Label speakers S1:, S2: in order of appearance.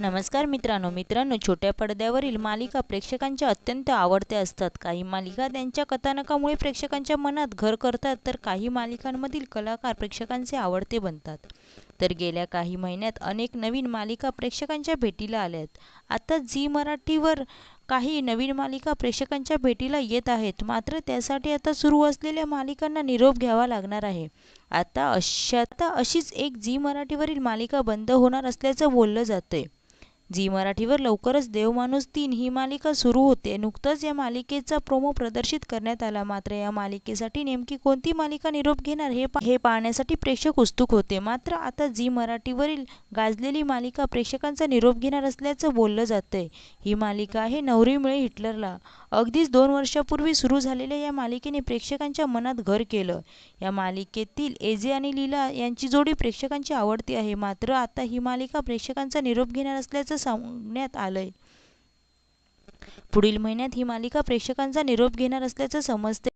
S1: नमस्कार मित्रांनो. मित्रांनो छोट्या पडद्यावरील मालिका प्रेक्षकांच्या अत्यंत आवडत्या असतात. काही मालिका त्यांच्या कथानकामुळे प्रेक्षकांच्या मनात घर करतात तर काही मालिकांमधील कलाकार प्रेक्षकांचे आवडते बनतात. तर गेल्या काही महिन्यात अनेक नवीन मालिका प्रेक्षकांच्या भेटीला आल्यात. आता झी मराठीवर काही नवीन मालिका प्रेक्षकांच्या भेटीला येत आहेत. मात्र त्यासाठी आता सुरू असलेल्या मालिकांना निरोप घ्यावा लागणार आहे. आता अशा आता अशीच एक झी मराठीवरील मालिका बंद होणार असल्याचं बोललं जातंय. झी मराठीवर लवकरच देवमाणूस तीन ही मालिका सुरू होते. नुकतंच या मालिकेचा प्रोमो प्रदर्शित करण्यात आला. मात्र या मालिकेसाठी नेमकी कोणती मालिका निरोप घेणार हे पा हे पाहण्यासाठी प्रेक्षक उत्सुक होते. मात्र आता झी मराठीवरील गाजलेली मालिका प्रेक्षकांचा निरोप घेणार असल्याचं बोललं जातंय. ही मालिका आहे नवरी मिळे हिटलरला. अगदीच दोन वर्षापूर्वी सुरू झालेल्या या मालिकेने प्रेक्षकांच्या मनात घर केलं. या मालिकेतील एजे आणि लीला यांची जोडी प्रेक्षकांची आवडती आहे. मात्र आता ही मालिका प्रेक्षकांचा निरोप घेणार असल्याचं सांगण्यात आलंय. पुढील महिन्यात ही मालिका प्रेक्षकांचा निरोप घेणार असल्याचं समजते.